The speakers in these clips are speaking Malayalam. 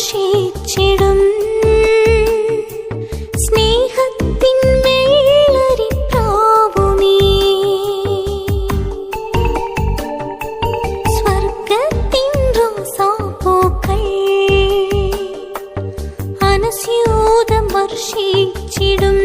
ആഘോഷിച്ചിടും സ്നേഹത്തിൻ വെള്ളരി അനസ്യൂതം വർഷിച്ചിടും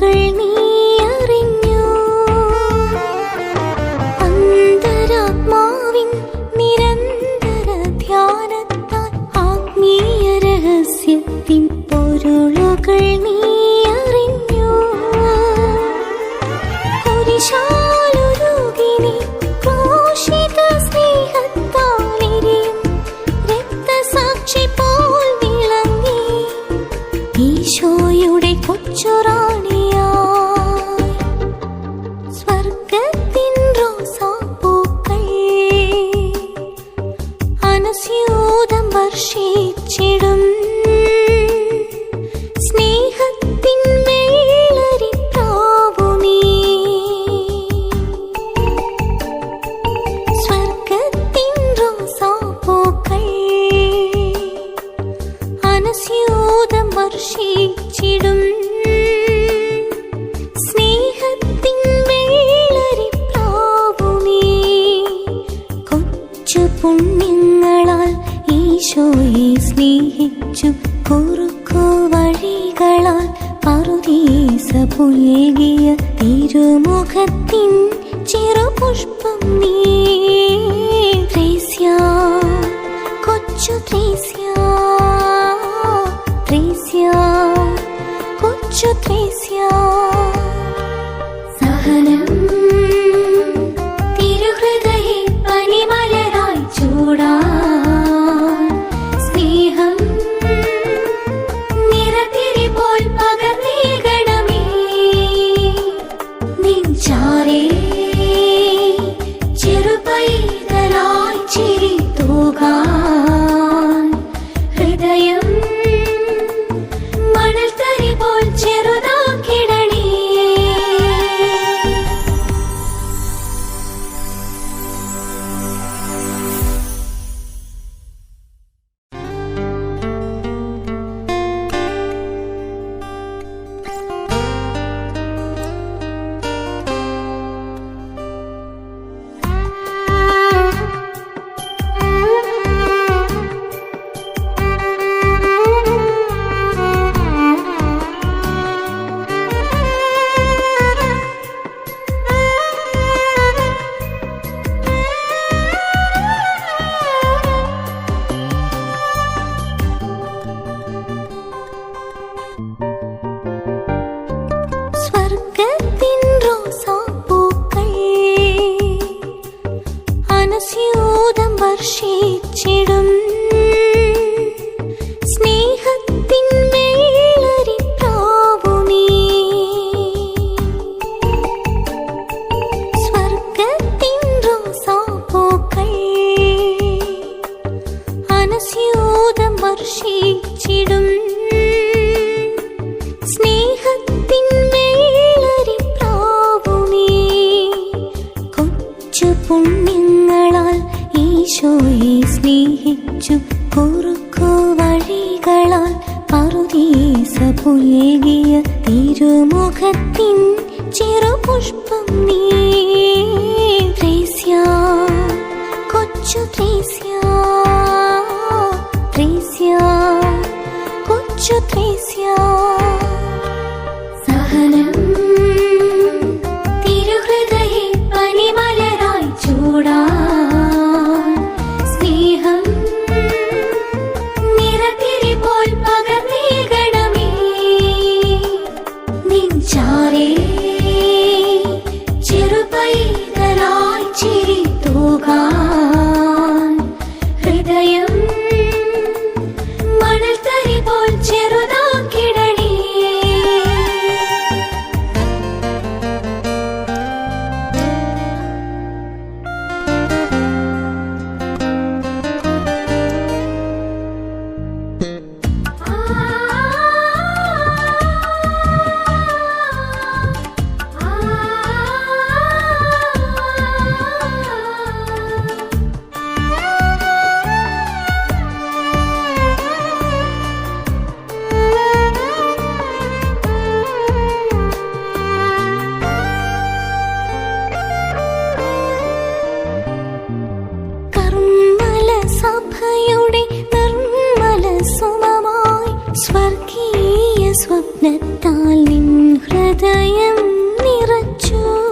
给你 ഈശോയെ സ്നേഹിച്ചു കുറുക്കു വഴികളാൽ പറുദീസ പുയകിയ തിരുമുഖത്തിൻ ചെറുപുഷ്പം നീ. ത്രേസ്യ കൊച്ചു ത്രേസ്യ ത്രേസ്യ കൊച്ചു ത്രേസ്യാ. പറുദീസ സ്വർഗീയ സ്വപ്നത്താൽ നിൻ ഹൃദയം നിറച്ചു.